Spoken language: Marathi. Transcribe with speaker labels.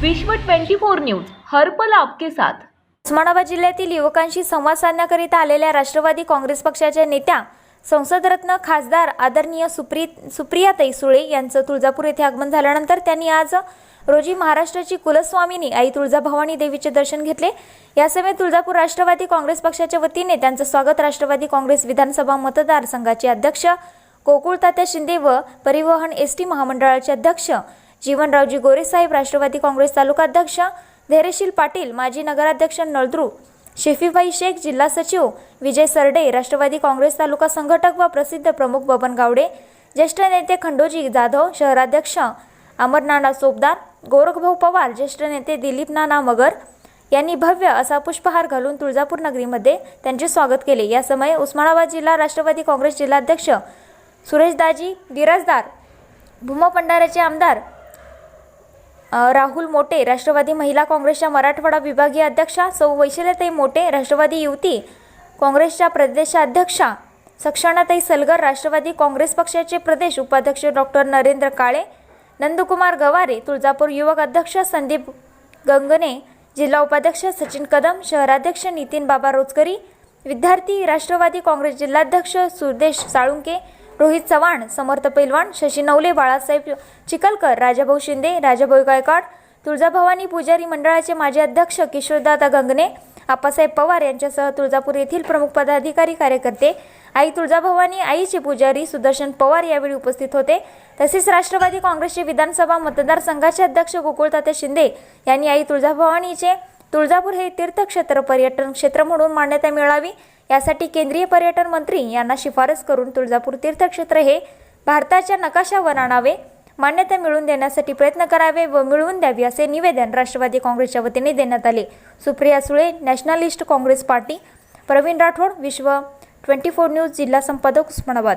Speaker 1: विश्व 24 न्यूज हर्पल आपके साथ.
Speaker 2: उस्मानाबाद जिल्ह्यातील युवकांशी संवाद साधण्याकरिता आलेल्या राष्ट्रवादी काँग्रेस पक्षाच्या नेत्या संसदरत्न खासदार आदरणीय सुप्री सुप्रियाताई सुळे यांचं तुळजापूर येथे आगमन झाल्यानंतर त्यांनी आज रोजी महाराष्ट्राची कुलस्वामिनी आई तुळजाभवानी देवीचे दर्शन घेतले. या समेत तुळजापूर राष्ट्रवादी काँग्रेस पक्षाच्या वतीने त्यांचं स्वागत राष्ट्रवादी काँग्रेस विधानसभा मतदारसंघाचे अध्यक्ष गोकुळतात्या शिंदे व परिवहन एस टी महामंडळाचे अध्यक्ष जीवनरावजी गोरेसाहेब राष्ट्रवादी काँग्रेस तालुका अध्यक्ष धैर्यशील पाटील माजी नगराध्यक्ष नळद्रू शेफीबाई शेख जिल्हा सचिव विजय सरडे राष्ट्रवादी काँग्रेस तालुका संघटक व प्रसिद्ध प्रमुख बबन गावडे ज्येष्ठ नेते खंडोजी जाधव शहराध्यक्ष अमरनाना सोबदार गोरखभाऊ पवार ज्येष्ठ नेते दिलीप नाना मगर यांनी भव्य असा पुष्पहार घालून तुळजापूर नगरीमध्ये त्यांचे स्वागत केले. या समय उस्मानाबाद जिल्हा राष्ट्रवादी काँग्रेस जिल्हाध्यक्ष सुरेशदाजी बिराजदार भूमभंडाराचे आमदार राहुल मोटे राष्ट्रवादी महिला काँग्रेसच्या मराठवाडा विभागीय अध्यक्षा सौ वैशल्यताई मोटे राष्ट्रवादी युवती काँग्रेसच्या प्रदेशाध्यक्षा सक्षणाताई सलगर राष्ट्रवादी काँग्रेस पक्षाचे प्रदेश उपाध्यक्ष डॉक्टर नरेंद्र काळे नंदकुमार गवारे तुळजापूर युवक अध्यक्ष संदीप गंगणे जिल्हा उपाध्यक्ष सचिन कदम शहराध्यक्ष नितीन बाबा रोचकरी विद्यार्थी राष्ट्रवादी काँग्रेस जिल्हाध्यक्ष सुदेश साळुंके रोहित चव्हाण समर्थ पैलवान शशी नवले बाळासाहेब चिखलकर राजाभाऊ शिंदे राजाभाऊ गायकवाड तुळजाभवानी पुजारी मंडळाचे माजी अध्यक्ष किशोरदादा गंगणे आप्पासाहेब पवार यांच्यासह तुळजापूर येथील प्रमुख पदाधिकारी कार्यकर्ते आई तुळजाभवानी आईचे पुजारी सुदर्शन पवार यावेळी उपस्थित होते. तसेच राष्ट्रवादी काँग्रेसचे विधानसभा मतदारसंघाचे अध्यक्ष गोकुळतात्या शिंदे यांनी आई तुळजाभवानीचे तुळजापूर हे तीर्थक्षेत्र पर्यटन क्षेत्र म्हणून मान्यता मिळावी यासाठी केंद्रीय पर्यटन मंत्री यांना शिफारस करून तुळजापूर तीर्थक्षेत्र हे भारताच्या नकाशावर आणावे मान्यता मिळवून देण्यासाठी प्रयत्न करावे व मिळवून द्यावी असे निवेदन राष्ट्रवादी काँग्रेसच्या वतीने देण्यात आले. Supriya Sule nationalist Congress party Pravin Rathod Vishwa twenty four news जिल्हा संपादक उस्मानाबाद.